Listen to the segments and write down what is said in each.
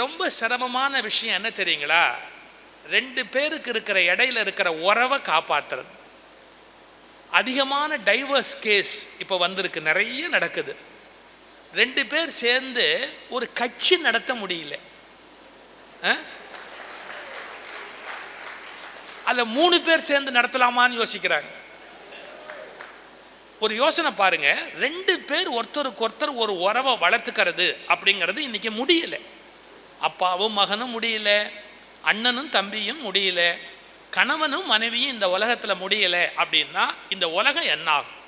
ரொம்ப சிரமமான விஷயம் என்ன தெரியுங்களா? ரெண்டு பேருக்கு இருக்கிற இடையில இருக்கிற உறவை காப்பாத்துறது. அதிகமான டைவர்ஸ் கேஸ் இப்போ வந்திருக்கு நிறைய நடக்குது. ரெண்டு பேர் சேர்ந்து ஒரு கட்சி நடத்த முடியல. ஆ? மூணு பேர் சேர்ந்து நடத்தலாமான்னு யோசிக்கிறாங்க. ஒரு யோசனை பாருங்க ரெண்டு பேர் ஒருத்தருக்கு ஒருத்தர் ஒரு உறவை வளர்த்துக்கிறது அப்படிங்கிறது இன்னைக்கு முடியலை. அப்பாவும் மகனும் முடியல அண்ணனும் தம்பியும் முடியல கணவனும் மனைவியும் இந்த உலகத்தில் முடியல அப்படின்னா இந்த உலகம் என்ன ஆகும்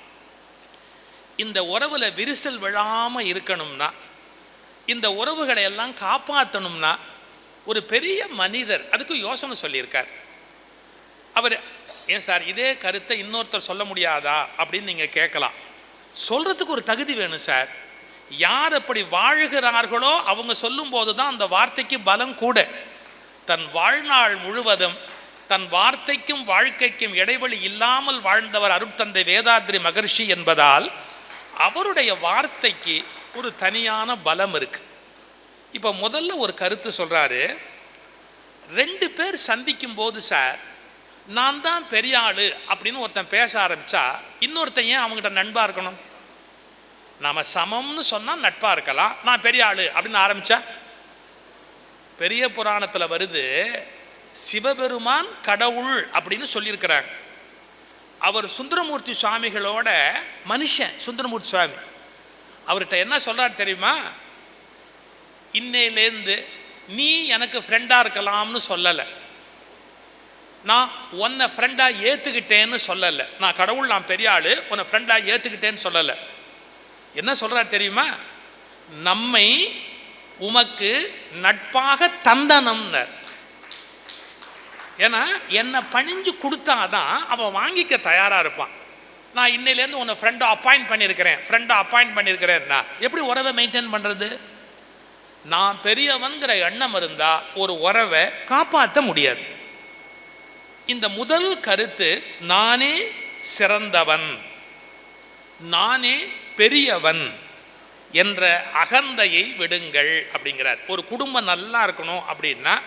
இந்த உறவில் விரிசல் விழாமல் இருக்கணும்னா இந்த உறவுகளை எல்லாம் காப்பாற்றணும்னா ஒரு பெரிய மனிதர் அதுக்கு யோசனை சொல்லியிருக்கார். அவர் ஏன் சார் இதே கருத்தை இன்னொருத்தர் சொல்ல முடியாதா? அப்படின்னு நீங்கள் கேட்கலாம். சொல்கிறதுக்கு ஒரு தகுதி வேணும் சார். யார் அப்படி வாழுகிறார்களோ அவங்க சொல்லும்போது தான் அந்த வார்த்தைக்கு பலம் கூட. தன் வாழ்நாள் முழுவதும் தன் வார்த்தைக்கும் வாழ்க்கைக்கும் இடைவெளி இல்லாமல் வாழ்ந்தவர் அருட்தந்தை வேதாத்ரி மகர்ஷி என்பதால் அவருடைய வார்த்தைக்கு ஒரு தனியான பலம் இருக்கு. இப்போ முதல்ல ஒரு கருத்து சொல்கிறாரு ரெண்டு பேர் சந்திக்கும் போது சார் நான் தான் பெரிய ஆள் அப்படின்னு ஒருத்தன் பேச ஆரம்பித்தா இன்னொருத்தன் ஏன் அவங்ககிட்ட நண்பாக இருக்கணும்? நாம் சமம்னு சொன்னால் நட்பாக இருக்கலாம். நான் பெரிய ஆள் அப்படின்னு ஆரம்பித்தேன் பெரிய புராணத்தில் வருது சிவபெருமான் கடவுள் அப்படின்னு சொல்லியிருக்கிறாங்க அவர் சுந்தரமூர்த்தி சுவாமிகளோட மனுஷன் சுந்தரமூர்த்தி சுவாமி. அவர்கிட்ட என்ன சொல்கிறார் தெரியுமா? இன்னையிலேருந்து நீ எனக்கு ஃப்ரெண்டாக இருக்கலாம்னு சொல்லலை. நான் உன்னை ஃப்ரெண்டாக ஏற்றுக்கிட்டேன்னு சொல்லலை. நான் கடவுள் நான் பெரிய ஆள் உன்னை ஃப்ரெண்டாக ஏற்றுக்கிட்டேன்னு சொல்லலை. என்ன சொல்றாரு தெரியுமா? நம்மை உமக்கு நட்பாக தந்தனம்னர். ஏன்னா என்னை பணிஞ்சு கொடுத்தாதான் அவன் வாங்கிக்க தயாராக இருப்பான். நான் இன்னையிலேருந்து உன்னை ஃப்ரெண்டை அப்பாயிண்ட் பண்ணியிருக்கிறேன். ஃப்ரெண்டை அப்பாயிண்ட் பண்ணியிருக்கிறேன்னா எப்படி உறவை மெயின்டைன் பண்ணுறது நான் பெரியவன்கிற எண்ணம் இருந்தால் ஒரு உறவை காப்பாற்ற முடியாது. இந்த முதல் கருத்து நானே சிறந்தவன். நானே பெரியவன் என்ற அகந்தையை விடுங்கள் அப்படிங்கிறார். ஒரு குடும்பம் நல்லா இருக்கணும் அப்படின்னா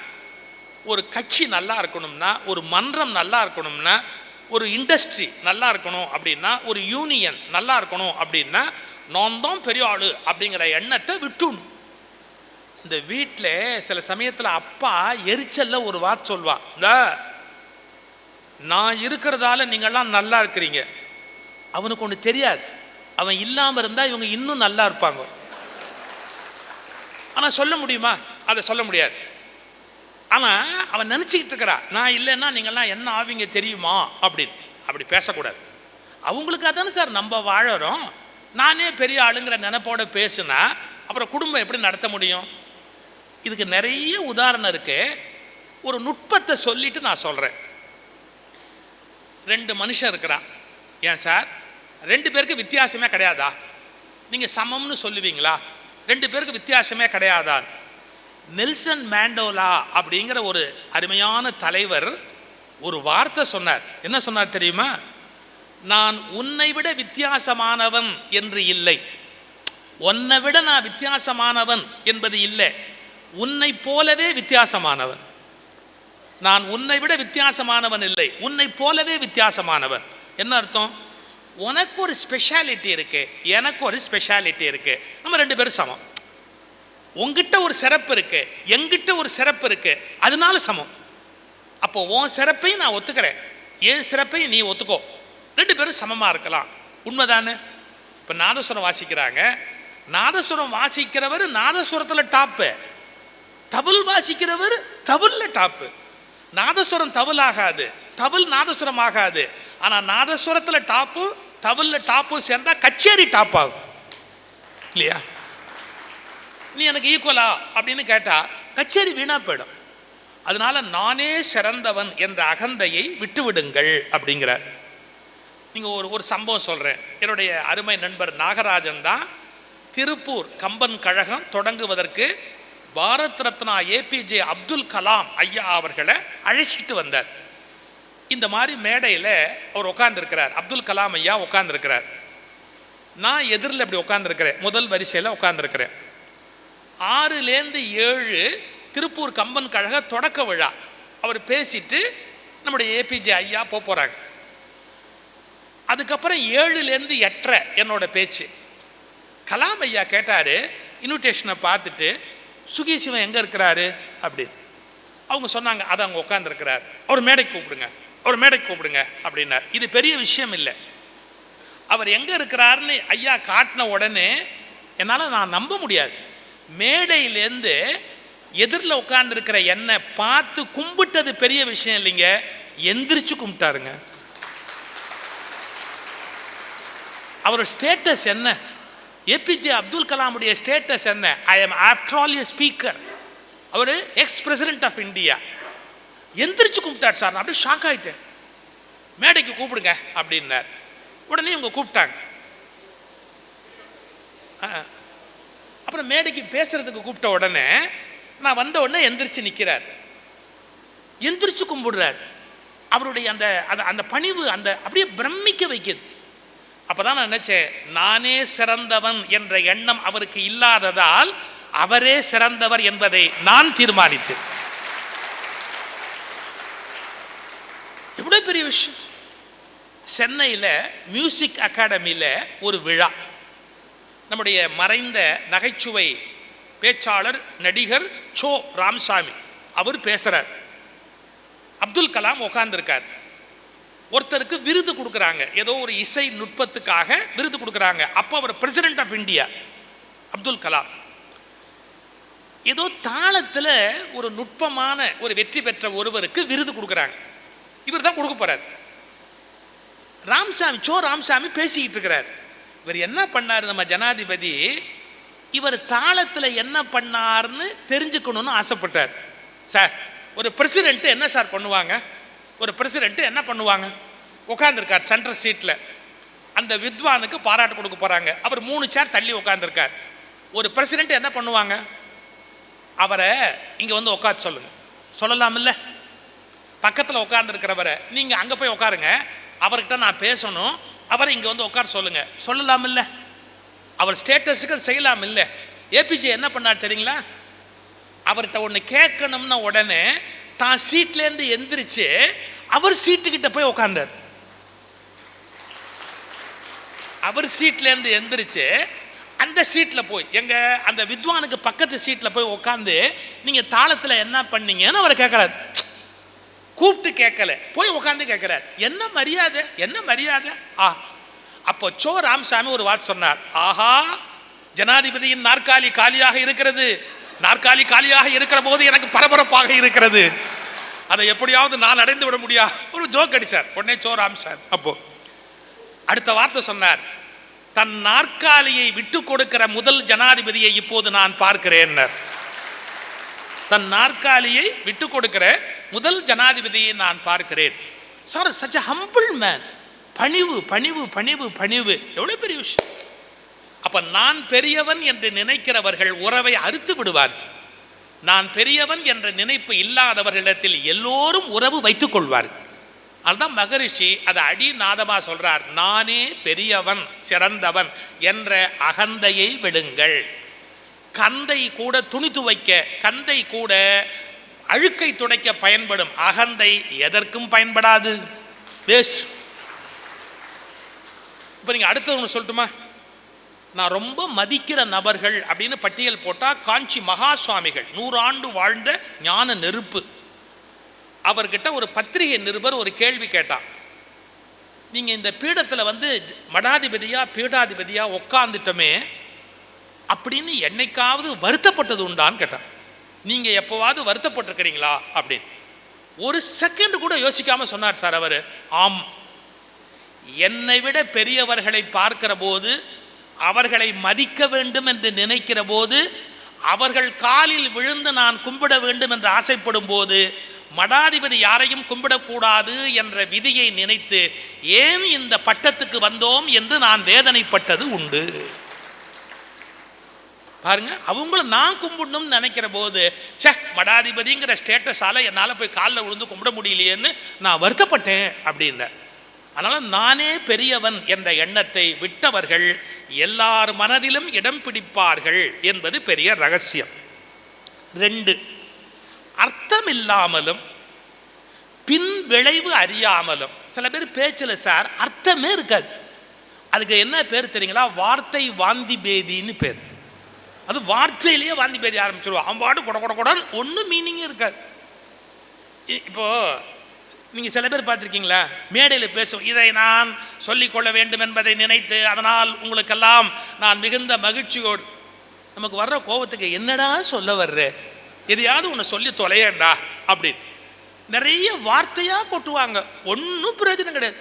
ஒரு கட்சி நல்லா இருக்கணும்னா ஒரு மன்றம் நல்லா இருக்கணும்னா ஒரு இண்டஸ்ட்ரி நல்லா இருக்கணும் அப்படின்னா ஒரு யூனியன் நல்லா இருக்கணும் அப்படின்னா நான் தான் பெரிய ஆளு அப்படிங்கிற எண்ணத்தை விட்டுணும். இந்த வீட்டில் சில சமயத்தில் அப்பா எரிச்சலில் ஒரு வார்த்தை சொல்வா. இந்த நான் இருக்கிறதால நீங்கள்லாம் நல்லா இருக்கிறீங்க. அவனுக்கு ஒன்று தெரியாது. அவன் இல்லாமல் இருந்தால் இவங்க இன்னும் நல்லா இருப்பாங்க. ஆனால் சொல்ல முடியுமா? அதை சொல்ல முடியாது. ஆனால் அவன் நினச்சிக்கிட்டு இருக்கிறா நான் இல்லைன்னா நீங்கள்லாம் என்ன ஆவீங்க தெரியுமா? அப்படின்னு. அப்படி பேசக்கூடாது. அவங்களுக்கு தானே சார் நம்ம வாழறோம். நானே பெரிய ஆளுங்கிற நினைப்போட பேசுனா அப்புறம் குடும்பம் எப்படி நடத்த முடியும்? இதுக்கு நிறைய உதாரணம் இருக்கு. ஒரு நுட்பத்தை சொல்லிட்டு நான் சொல்கிறேன் ரெண்டு மனுஷன் இருக்கிறான். ஏன் சார்? ரெண்டு பேருக்கு வித்தியாசமே கிடையாதா? நீங்கள் சமம்னு சொல்லுவீங்களா? ரெண்டு பேருக்கு வித்தியாசமே கிடையாதா? நெல்சன் மேண்டோலா அப்படிங்கிற ஒரு அருமையான தலைவர் ஒரு வார்த்தை சொன்னார். என்ன சொன்னார் தெரியுமா? நான் உன்னை விட வித்தியாசமானவன் என்று இல்லை. உன்னை விட நான் வித்தியாசமானவன் என்பது இல்லை. உன்னை போலவே வித்தியாசமானவன். நான் உன்னை விட வித்தியாசமானவன் இல்லை. உன்னை போலவே வித்தியாசமானவன். என்ன அர்த்தம்? உனக்கு ஒரு ஸ்பெஷாலிட்டி இருக்கு எனக்கு ஒரு ஸ்பெஷாலிட்டி இருக்கு. நம்ம ரெண்டு பேரும் சமம். உங்ககிட்ட ஒரு சிறப்பு இருக்கு எங்கிட்ட ஒரு சிறப்பு இருக்கு அதனால சமம். அப்போ உன் சிறப்பையும் நான் ஒத்துக்கிறேன். என் சிறப்பையும் நீ ஒத்துக்கோ. ரெண்டு பேரும் சமமாக இருக்கலாம். உண்மைதானே? இப்போ நாதஸ்வரம் வாசிக்கிறாங்க. நாதஸ்வரம் வாசிக்கிறவர் நாதஸ்வரத்தில் டாப்பு தபுல் வாசிக்கிறவர் தபுல்ல டாப்பு நாதஸ்வரம் தபுல் ஆகாது தபுல் நாதஸ்வரம் ஆகாது. ஆனால் நாதஸ்வரத்தில் டாப்பும் தபுல்ல டாப்பும் சேர்ந்தா கச்சேரி டாப் ஆகும். இல்லையா? நீ எனக்கு ஈக்குவலா அப்படின்னு கேட்டா கச்சேரி வீணா போயிடும். அதனால நானே சிறந்தவன் என்ற அகந்தையை விட்டுவிடுங்கள் அப்படிங்கிறார். நீங்க ஒரு ஒரு சம்பவம் சொல்றேன். என்னுடைய அருமை நண்பர் நாகராஜன் தான் திருப்பூர் கம்பன் கழகம் தொடங்குவதற்கு பாரத் ரத்னா ஏபிஜே அப்துல் கலாம் ஐயா அவர்களை அழைச்சிட்டு வந்தார். இந்த மாதிரி மேடையில் அவர் உட்கார்ந்துருக்கிறார் அப்துல் கலாம் ஐயா உட்கார்ந்துருக்கிறார் நான் எதிரில் இப்படி உட்காந்துருக்கிறேன் முதல் வரிசையில் உட்காந்துருக்கிறேன் ஆறுலேருந்து ஏழு திருப்பூர் கம்பன் கழக தொடக்க விழா. அவர் பேசிட்டு நம்முடைய ஏபிஜே ஐயா போக போகிறாங்க அதுக்கப்புறம் ஏழுலேருந்து எட்டரை என்னோட பேச்சு. கலாம் ஐயா கேட்டார் இன்விடேஷனை பார்த்துட்டு சுகி சிவன் எங்கே இருக்கிறாரு? அப்படின்னு. அவங்க சொன்னாங்க அதை அவங்க உட்காந்துருக்கிறார் அவர் மேடைக்கு கூப்பிடுங்க. ஒரு மேடைக்கு கூப்பிடுங்க அப்படின்னார். இது பெரிய விஷயம் இல்லை. அவர் எங்கே இருக்கிறாருன்னு ஐயா காட்டின உடனே என்னால் நான் நம்ப முடியாது. மேடையிலேருந்து எதிரில் உட்காந்துருக்கிற என்னை பார்த்து கும்பிட்டது பெரிய விஷயம் இல்லைங்க. எந்திரிச்சு கும்பிட்டாருங்க. அவரோட ஸ்டேட்டஸ் என்ன? ஏபிஜே அப்துல் கலாமுடைய ஸ்டேட்டஸ் என்ன? I am after all a speaker our ex president of India எந்திரிச்சு கும்பிட்டார் சார். நான் அப்படியே ஷாக் ஆயிட்டேன். மேடைக்கு கூப்பிடுங்க அப்படின்னார். உடனே இவங்க கூப்பிட்டாங்க. அப்புறம் மேடைக்கு பேசுறதுக்கு கூப்பிட்ட உடனே நான் வந்த உடனே எந்திரிச்சு நிற்கிறார் எந்திரிச்சு கும்பிடுறார். அவருடைய அந்த அந்த அந்த பணிவு அந்த அப்படியே பிரமிக்க வைக்குது. அப்பதான் நான் நினச்சேன் நானே சிறந்தவன் என்ற எண்ணம் அவருக்கு இல்லாததால் அவரே சிறந்தவர் என்பதை நான் தீர்மானித்தேன் எவ்வளவு பெரிய விஷயம். சென்னையில் மியூசிக் அகாடமியில் ஒரு விழா. நம்முடைய மறைந்த நகைச்சுவை பேச்சாளர் நடிகர் சோ ராம்சாமி அவர் பேசுறார். அப்துல் கலாம் உட்கார்ந்திருக்கார் ஒருத்தருக்கு விருது கொடுக்குறாங்க. ஏதோ ஒரு இசை நுட்பத்துக்காக விருது கொடுக்குறாங்க. அப்போ அவர் president of India Abdul Kalam. ஏதோ தாளத்தில் ஒரு நுட்பமான ஒரு வெற்றி பெற்ற ஒருவருக்கு விருது கொடுக்குறாங்க. இவர் தான் கொடுக்க போறார். ராம்சாமி சோ ராமசாமி பேசிக்கிட்டு இருக்கிறார். இவர் என்ன பண்ணார் நம்ம ஜனாதிபதி? இவர் தாளத்தில் என்ன பண்ணார்னு தெரிஞ்சுக்கணும்னு ஆசைப்பட்டார். சார் ஒரு பிரசிடென்ட்டு என்ன சார் பண்ணுவாங்க? ஒரு பிரசிடென்ட்டு என்ன பண்ணுவாங்க? உட்காந்துருக்கார் சென்ட்ரல் சீட்டில் அந்த வித்வானுக்கு பாராட்டு கொடுக்க போகிறாங்க அவர் மூணு சேர் தள்ளி உட்காந்துருக்கார் ஒரு பிரசிடென்ட் என்ன பண்ணுவாங்க? அவரை இங்கே வந்து உட்காந்து சொல்லுங்க. சொல்லலாமில்ல? பக்கத்தில் உட்காந்துருக்கிறவரை நீங்கள் அங்கே போய் உட்காருங்க. அவர்கிட்ட நான் பேசணும். அவரை இங்கே வந்து உட்கார சொல்லுங்க. இல்லை அவர் ஸ்டேட்டஸுக்கு செய்யலாம் இல்லை ஏபிஜே என்ன பண்ணார் தெரியுங்களா? அவர்கிட்ட ஒன்று கேட்கணும்னா உடனே தான் சீட்லேருந்து எந்திரிச்சு அவர் சீட்டுக்கிட்ட போய் உட்காந்தார் அவர் சீட்லேருந்து எந்திரிச்சு அந்த சீட்டில் போய் எங்கள் அந்த வித்வானுக்கு பக்கத்து சீட்டில் போய் உட்காந்து நீங்கள் தாளத்தில் என்ன பண்ணீங்கன்னு அவர் கேட்குறாரு கூப்பிட்டு கேட்கல. போய் உட்காந்து கேட்கிறார். என்ன மரியாதை? என்ன மரியாதை? ஆ. அப்போ சோ ராமசாமி ஒரு வார்த்தை சொன்னார். ஆஹா ஜனாதிபதியின் நாற்காலி காலியாக இருக்கிறது. நாற்காலி காலியாக இருக்கிற போது எனக்கு பரபரப்பாக இருக்கிறது. அதை எப்படியாவது நான் அடைந்து விட முடியா? ஒரு ஜோக் அடிச்சார். உடனே சோ ராமசாமி அப்போ அடுத்த வார்த்தை சொன்னார். தன் நாற்காலியை விட்டு கொடுக்கிற முதல் ஜனாதிபதியை இப்போது நான் பார்க்கிறேன். தன் நாற்காலியை விட்டு கொடுக்கிற முதல் ஜனாதிபதியை நான் பார்க்கிறேன். சார் சச் ஹம்பிள் மேன் பணிவு பணிவு பணிவு பணிவு. எவ்வளோ பெரிய விஷயம். அப்ப நான் பெரியவன் என்று நினைக்கிறவர்கள் உறவை அறுத்து விடுவார் நான் பெரியவன் என்ற நினைப்பு இல்லாதவர்களிடத்தில் எல்லோரும் உறவு வைத்துக் கொள்வார்கள். அதுதான் மகரிஷி அதை அடி நாதமாக சொல்றார். நானே பெரியவன் சிறந்தவன் என்ற அகந்தையை விடுங்கள் கந்தை கூட துணி துவைக்க கந்தை கூட அழுக்கை துடைக்க பயன்படும் அகந்தை எதற்கும் பயன்படாது. வேஸ்ட் இப்போ நீங்கள் அடுத்தது ஒன்று சொல்லட்டுமா? நான் ரொம்ப மதிக்கிற நபர்கள் அப்படின்னு பட்டியல் போட்டால் காஞ்சி மகா சுவாமிகள் நூறாண்டு வாழ்ந்த ஞான நெருப்பு. அவர்கிட்ட ஒரு பத்திரிகை நிருபர் ஒரு கேள்வி கேட்டான். நீங்கள் இந்த பீடத்தில் வந்து மடாதிபதியாக மடாதிபதியா பீடாதிபதியா உட்காந்துட்டோமே அப்படின்னு என்னைக்காவது வருத்தப்பட்டது உண்டான்னு கேட்டான். நீங்கள் எப்போவாவது வருத்தப்பட்டிருக்கிறீங்களா அப்படின்னு. ஒரு செகண்ட் கூட யோசிக்காமல் சொன்னார் சார் அவர். ஆம். என்னை விட பெரியவர்களை பார்க்கிற போது அவர்களை மதிக்க வேண்டும் என்று நினைக்கிற போது அவர்கள் காலில் விழுந்து நான் கும்பிட வேண்டும் என்று ஆசைப்படும் போது மடாதிபதி யாரையும் கும்பிடக்கூடாது என்ற விதியை நினைத்து ஏன் இந்த பட்டத்துக்கு வந்தோம்? என்று நான் வேதனைப்பட்டது உண்டு. பாருங்க அவங்கள நான் கும்பிடணும்னு நினைக்கிற போது சே மடாதிபதிங்கிற ஸ்டேட்டஸால என்னால் போய் காலில் விழுந்து கும்பிட முடியலையேன்னு நான் வருத்தப்பட்டேன் அப்படின்னார் அதனால் நானே பெரியவன் என்ற எண்ணத்தை விட்டவர்கள் எல்லார் மனதிலும் இடம் பிடிப்பார்கள் என்பது பெரிய ரகசியம். ரெண்டு அர்த்தம் இல்லாமலும் பின் விளைவு அறியாமலும் சில பேர் பேச்சில் சார் அர்த்தமே இருக்காது. அதுக்கு என்ன பேர் தெரியுங்களா? வார்த்தை வாந்தி பேதின்னு பேர். அது வார்த்தையிலேயே வாந்தி பேதி ஆரம்பிச்சிருவோம் அவன் பாட்டு கொட கொட கொடன்னு ஒன்றும் மீனிங்கே இருக்காது. இ- இப்போ நீங்கள் சில பேர் பார்த்துருக்கீங்களா? மேடையில் பேசும் இதை நான் சொல்லிக்கொள்ள வேண்டும் என்பதை நினைத்து அதனால் உங்களுக்கெல்லாம் நான் மிகுந்த மகிழ்ச்சியோடு நமக்கு வர்ற கோபத்துக்கு என்னடா சொல்ல வர்ற? எதையாவது ஒன்று சொல்லி தொலையண்டா அப்படின்னு. நிறைய வார்த்தையாக கொட்டுவாங்க. ஒன்றும் பிரயோஜனம் கிடையாது.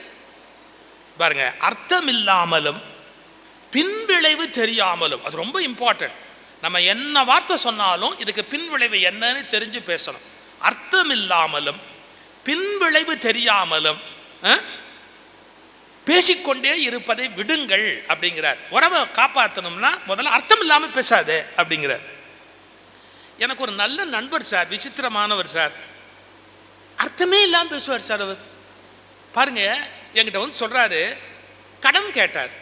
பாருங்க அர்த்தம் இல்லாமலும் பின்விளைவு தெரியாமலும் அது ரொம்ப இம்பார்ட்டன்ட் நம்ம என்ன வார்த்தை சொன்னாலும் இதுக்கு பின்விளைவு என்னன்னு தெரிஞ்சு பேசணும். அர்த்தம் இல்லாமலும் பின்விளைவு தெரியாமலும் பேசிக்கொண்டே இருப்பதை விடுங்கள் அப்படிங்கிறார். உறவை காப்பாற்றணும்னா முதல்ல அர்த்தம் இல்லாமல் பேசாதே அப்படிங்கிறார். எனக்கு ஒரு நல்ல நண்பர் சார் விசித்திரமானவர் சார். அர்த்தமே இல்லாமல் பேசுவார் சார் அவர். பாருங்க என்கிட்ட வந்து சொல்றாரு கடன் கேட்டார்.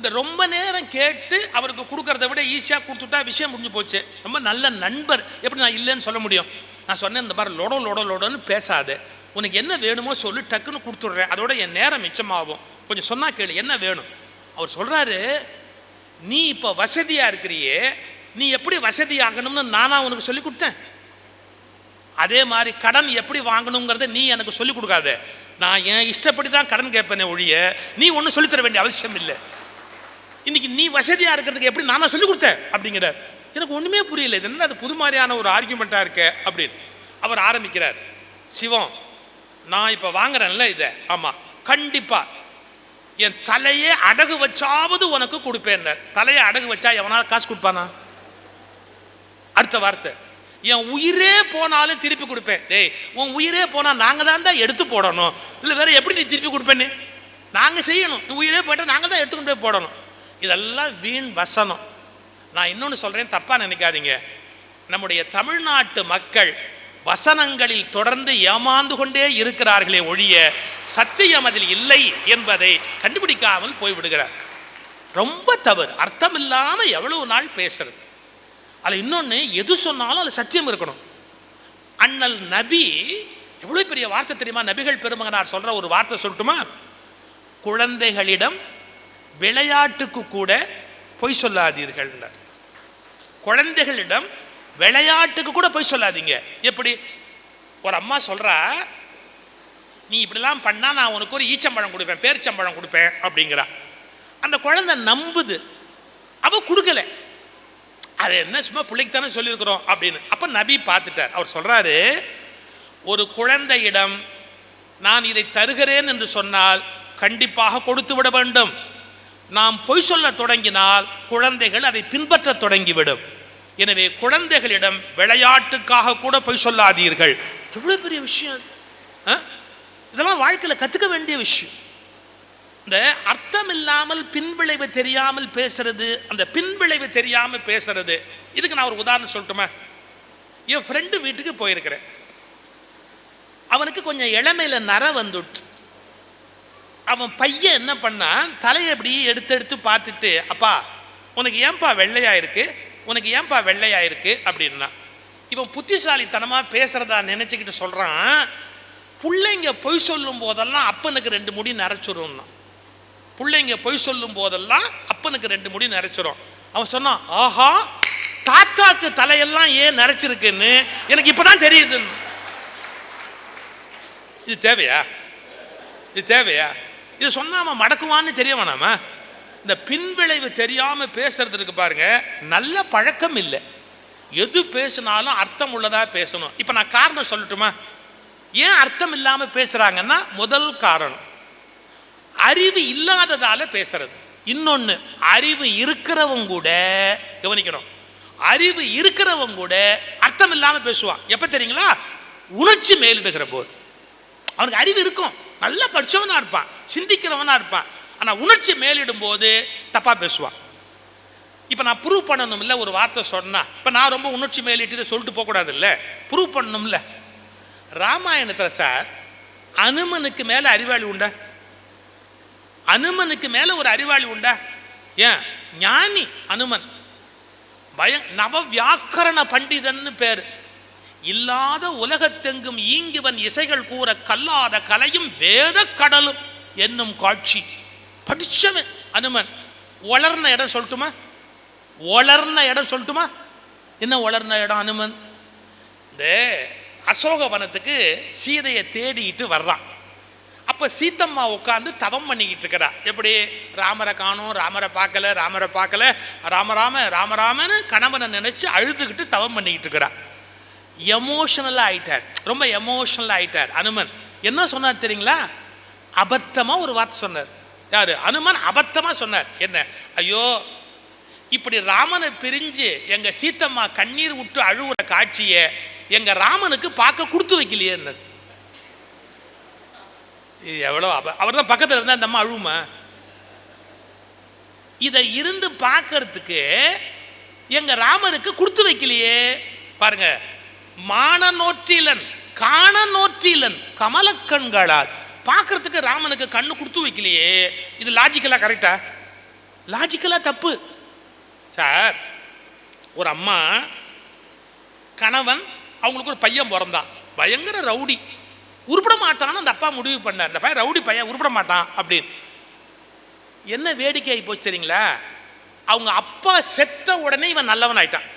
இந்த ரொம்ப நேரம் கேட்டு அவருக்கு கொடுக்கறத விட ஈஸியாக கொடுத்துட்டா விஷயம் முடிஞ்சு போச்சு. ரொம்ப நல்ல நண்பர். எப்படி நான் இல்லைன்னு சொல்ல முடியும்? நான் சொன்னேன் இந்த மாதிரி லொடோ லொடோ லொடோன்னு பேசாது. உனக்கு என்ன வேணுமோ சொல்லி டக்குன்னு கொடுத்துட்றேன். அதோட என் நேரம் மிச்சமாகும். கொஞ்சம் சொன்னால் கேளு என்ன வேணும்? அவர் சொல்கிறாரு நீ இப்போ வசதியாக இருக்கிறியே நீ எப்படி வசதி ஆகணும்னு உனக்கு சொல்லி கொடுத்தேன். அதே மாதிரி கடன் எப்படி வாங்கணுங்கிறத நீ எனக்கு சொல்லிக் கொடுக்காத. நான் என் இஷ்டப்படி தான் கடன் கேட்பேனே ஒழிய நீ ஒன்றும் சொல்லித்தர வேண்டிய அவசியம் இல்லை. இன்னைக்கு நீ வசதியாக இருக்கிறதுக்கு எப்படி நானா சொல்லிக் கொடுத்தேன் அப்படிங்கிற. எனக்கு ஒன்றுமே புரியல. இது என்ன அது புது மாதிரியான ஒரு ஆர்கியூமெண்ட்டாக இருக்க அப்படின்னு. அவர் ஆரம்பிக்கிறார். சிவம் நான் இப்போ வாங்குறேன்ல இதை. ஆமாம் கண்டிப்பாக என் தலையே அடகு வச்சாவது உனக்கு கொடுப்பேன் தலையை அடகு வச்சா எவனால காசு கொடுப்பானா? அடுத்த வார்த்தை. என் உயிரே போனாலும் திருப்பி கொடுப்பேன். டேய் உன் உயிரே போனால் நாங்கள் தான் தான் எடுத்து போடணும். இல்லை வேற எப்படி நீ திருப்பி கொடுப்பேன்னு? நாங்கள் செய்யணும். உயிரே போயிட்டால் நாங்கள் தான் எடுத்துக்கொண்டு போய் போடணும். இதெல்லாம் வீண் வசனம். நான் இன்னொன்று சொல்கிறேன் தப்பாக நினைக்காதீங்க. நம்முடைய தமிழ்நாட்டு மக்கள் வசனங்களில் தொடர்ந்து ஏமாந்து கொண்டே இருக்கிறார்களே ஒழிய சத்தியம் அதில் இல்லை என்பதை கண்டுபிடிக்காமல் போய்விடுகிறார். ரொம்ப தவறு. அர்த்தம் இல்லாமல் எவ்வளவு நாள் பேசுறது. அதில் இன்னொன்று எது சொன்னாலும் அதில் சத்தியம் இருக்கணும். அண்ணல் நபி எவ்வளோ பெரிய வார்த்தை தெரியுமா? நபிகள் பெருமகனார் சொல்கிற ஒரு வார்த்தை சொல்லட்டுமா? குழந்தைகளிடம் விளையாட்டுக்கு கூட பொய் சொல்லாதீர்கள் குழந்தைகளிடம் விளையாட்டுக்கு கூட பொய் சொல்லாதீங்க. எப்படி? ஒரு அம்மா சொல்கிறா நீ இப்படிலாம் பண்ணால் நான் உனக்கு ஒரு ஈச்சம்பழம் கொடுப்பேன் பேரிச்சம்பழம் கொடுப்பேன் அப்படிங்கிறா. அந்த குழந்தை நம்புது. அவள் கொடுக்கல. அது என்ன சும்மா பிள்ளைக்கு தானே சொல்லியிருக்கிறோம் அப்படின்னு. அப்போ நபி பார்த்துட்டார். அவர் சொல்கிறாரு ஒரு குழந்தையிடம் நான் இதை தருகிறேன் என்று சொன்னால் கண்டிப்பாக கொடுத்து விட வேண்டும். நாம் பொய் சொல்ல தொடங்கினால் குழந்தைகள் அதை பின்பற்றத் தொடங்கிவிடும். எனவே குழந்தைகளிடம் விளையாட்டுக்காக கூட பொய் சொல்லாதீர்கள். எவ்வளோ பெரிய விஷயம்? இதெல்லாம் வாழ்க்கையில் கற்றுக்க வேண்டிய விஷயம். இந்த அர்த்தம் இல்லாமல் பின்விளைவு தெரியாமல் பேசுறது அந்த பின்விளைவு தெரியாமல் பேசுறது. இதுக்கு நான் ஒரு உதாரணம் சொல்லட்டுமா? என் ஃப்ரெண்டு வீட்டுக்கு போயிருக்கிறேன். அவனுக்கு கொஞ்சம் இளமையில நர வந்துடுச்சு. அவன் பையன் என்ன பண்ணான் தலையை இப்படி எடுத்து எடுத்து பார்த்துட்டு அப்பா உனக்கு ஏன்பா வெள்ளையா இருக்கு? உனக்கு ஏன்பா வெள்ளையா இருக்கு? அப்படின்னா இவன் புத்திசாலித்தனமாக பேசுகிறதா நினச்சிக்கிட்டு சொல்கிறான் பிள்ளைங்க பொய் சொல்லும் போதெல்லாம் அப்பனுக்கு ரெண்டு முடி நரைச்சிரும்னா. பிள்ளைங்க பொய் சொல்லும் போதெல்லாம் அப்பனுக்கு ரெண்டு முடி நரைச்சிரும். அவன் சொன்னான் ஆஹா தாத்தாக்கு தலையெல்லாம் ஏன் நரைச்சிருக்குன்னு? எனக்கு இப்பதான் தெரியுதுன்னு. இது தேவையா? இது தேவையா? இதை சொன்னால் அவன் மடக்குவான்னு தெரிய வேணாம இந்த பின்விளைவு தெரியாமல் பேசுறதுக்கு பாருங்க நல்ல பழக்கம் இல்லை. எது பேசினாலும் அர்த்தம் உள்ளதாக பேசணும். இப்போ நான் காரணம் சொல்லட்டுமா? ஏன் அர்த்தம் இல்லாமல் பேசுகிறாங்கன்னா முதல் காரணம் அறிவு இல்லாததால் பேசுறது. இன்னொன்று அறிவு இருக்கிறவங்க கூட கவனிக்கணும் அறிவு இருக்கிறவங்க கூட அர்த்தம் இல்லாமல் பேசுவான். எப்போ தெரியுங்களா? உணர்ச்சி மேலிடுகிற போது. அவனுக்கு அறிவு இருக்கும். நல்லா படிச்சவனா இருப்பான் சிந்திக்கிறவனாக இருப்பான். ஆனா உணர்ச்சி மேலிடும் போது தப்பா பேசுவான். இப்போ நான் ப்ரூவ் பண்ணணும்ல ஒரு வார்த்தை சொன்னால் இப்போ நான் ரொம்ப உணர்ச்சி மேலிட்டு சொல்லிட்டு போகக்கூடாது இல்லை ப்ரூவ் பண்ணணும்ல. ராமாயணத்தில் சார் அனுமனுக்கு மேலே அறிவாளி உண்டா? அனுமனுக்கு மேலே ஒரு அறிவாளி உண்டா? ஏன்? ஞானி அனுமன். பய நவ வியாக்கரண பண்டிதன்னு பேர். இல்லாத உலகத்தெங்கும் ஈங்கிவன் இசைகள் கூற கல்லாத கலையும் வேத கடலும் என்னும் காட்சி. படிச்சவன் அனுமன் வளர்ன இடம் சொல்லட்டுமா? வளர்ன இடம் சொல்லட்டுமா? என்ன வளர்ன இடம் அனுமன்? இந்த அசோகவனத்துக்கு சீதையை தேடிட்டு வர்றான். அப்போ சீத்தம்மா உட்காந்து தவம் பண்ணிக்கிட்டு இருக்கிறா எப்படி? ராமரை காணும் ராமரை பார்க்கல ராமரை பார்க்கல. ராமராம ராமராமன்னு கணவனை நினைச்சு அழுதுகிட்டு தவம் பண்ணிக்கிட்டு இருக்கிறா எமோஷனலாக ஆயிட்டார். ரொம்ப எமோஷனலாக ஆயிட்டார். அனுமன் என்ன சொன்னார் தெரியுங்களா? அபத்தமாக ஒரு வார்த்தை சொன்னார். யாரு? அனுமன் அபத்தமாக சொன்னார். என்ன? ஐயோ இப்படி ராமனை பிரிஞ்சு எங்க சீத்தம்மா கண்ணீர் விட்டு அழுகுற காட்சியை எங்க ராமனுக்கு பார்க்க கொடுத்து வைக்கலையேன்னு இது எவ்வளோ அவர் தான் பக்கத்தில் இருந்தால் அந்த அம்மா அழுவுமா? இதை இருந்து பார்க்கறதுக்கு எங்க ராமருக்கு கொடுத்து வைக்கலையே. பாருங்க மான நோற்றிலன் காண நோற்றிலன் கமலக்கண்களால். பார்க்கறதுக்கு ராமனுக்கு கண்ணு கொடுத்து வைக்கலையே. இது லாஜிக்கலா கரெக்டா லாஜிக்கலா தப்பு. சார் ஒரு அம்மா கணவன் அவங்களுக்கு ஒரு பையன் பிறந்தான். பயங்கர ரவுடி. உருப்பிட மாட்டான்னு அந்த அப்பா முடிவு பண்ணார். அந்த பையன் ரவுடி பையன் உருப்பிட மாட்டான் அப்படின்னு. என்ன வேடிக்கை ஆகி போச்சு சரிங்களா அவங்க அப்பா செத்த உடனே இவன் நல்லவன் ஆயிட்டான்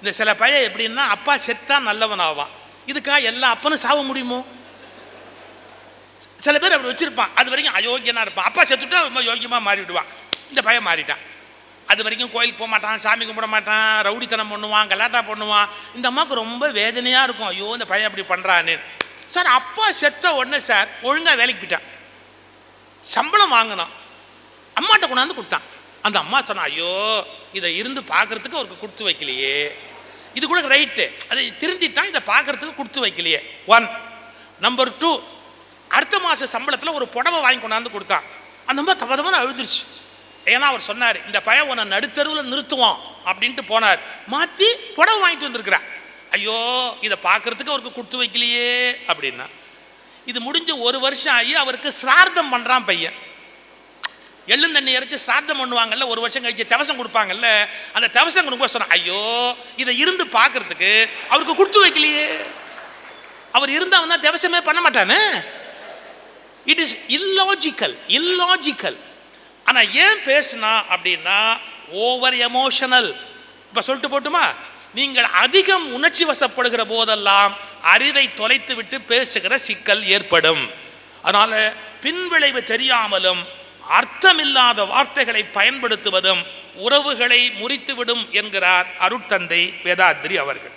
இந்த சில பையன் எப்படின்னா அப்பா செத்தா நல்லவன் ஆவான் இதுக்காக எல்லா அப்பனும் சாவ முடியுமோ? சில பேர் அப்படி வச்சிருப்பான். அது வரைக்கும் அயோக்கியனா இருப்பான். அப்பா செத்துட்டா ரொம்ப யோக்கியமாக மாறிடுவான் இந்த பையன் மாறிட்டான். அது வரைக்கும் கோயிலுக்கு போக மாட்டான் சாமி கும்பிட மாட்டான் ரவுடித்தனம் பண்ணுவான் கலாட்டா பண்ணுவான். இந்த அம்மாவுக்கு ரொம்ப வேதனையாக இருக்கும். ஐயோ இந்த பையன் அப்படி பண்ணுறான்னு சார் அப்பா செத்த உடனே சார் ஒழுங்காக வேலைக்கு போயிட்டான். சம்பளம் வாங்கினான். அம்மாட்ட கொண்டாந்து கொடுத்தான். அந்த அம்மா சொன்னா ஐயோ இதை இருந்து பார்க்கறதுக்கு அவருக்கு கொடுத்து வைக்கலையே. இது கூட ரைட்டு அதை திருந்திட்டான் இதை பார்க்கறதுக்கு கொடுத்து வைக்கலையே. ஒன் நம்பர் டூ அடுத்த மாத சம்பளத்தில் ஒரு புடவை வாங்கி கொண்டாந்து கொடுத்தான். அந்த மாதிரி தப்ப தப்பான அழுதுருச்சு. ஏன்னா அவர் சொன்னார் இந்த பையன் உன்னை நடுத்தருவில் நிறுத்துவான் அப்படின்ட்டு போனார். மாற்றி புடவை வாங்கிட்டு வந்திருக்கிறா ஐயோ இதை பார்க்கறதுக்கு அவருக்கு கொடுத்து வைக்கலையே அப்படின்னா. இது முடிஞ்ச ஒரு வருஷம் ஆகி அவருக்கு சிரார்த்தம் பண்ணுறான் பையன். எள்ளுந்தண்ணி இறைச்சி சாத்தம் பண்ணுவாங்கல்ல ஒரு வருஷம் கழிச்சு தவசம் கொடுப்பாங்கல்ல அந்த தவசம் கொடுக்க சொன்ன ஐயோ இதை இருந்து பார்க்கறதுக்கு அவருக்கு கொடுத்து வைக்கலையே. அவர் இருந்தால் தான் தவசமே பண்ண மாட்டானே. இட் இஸ் இல்லாஜிக்கல் இல்லாஜிக்கல் ஆனால் ஏன் பேசுனா அப்படின்னா ஓவர் எமோஷனல் இப்போ சொல்லிட்டு போட்டுமா? நீங்கள் அதிகம் உணர்ச்சி வசப்படுகிற போதெல்லாம் அறிவை தொலைத்து விட்டு பேசுகிற சிக்கல் ஏற்படும். அதனால் பின்விளைவு தெரியாமலும் அர்த்தமில்லாத வார்த்தைகளை பயன்படுத்துவதும் உறவுகளை முறித்துவிடும் என்கிறார் அருட்தந்தை வேதாத்ரி அவர்கள்.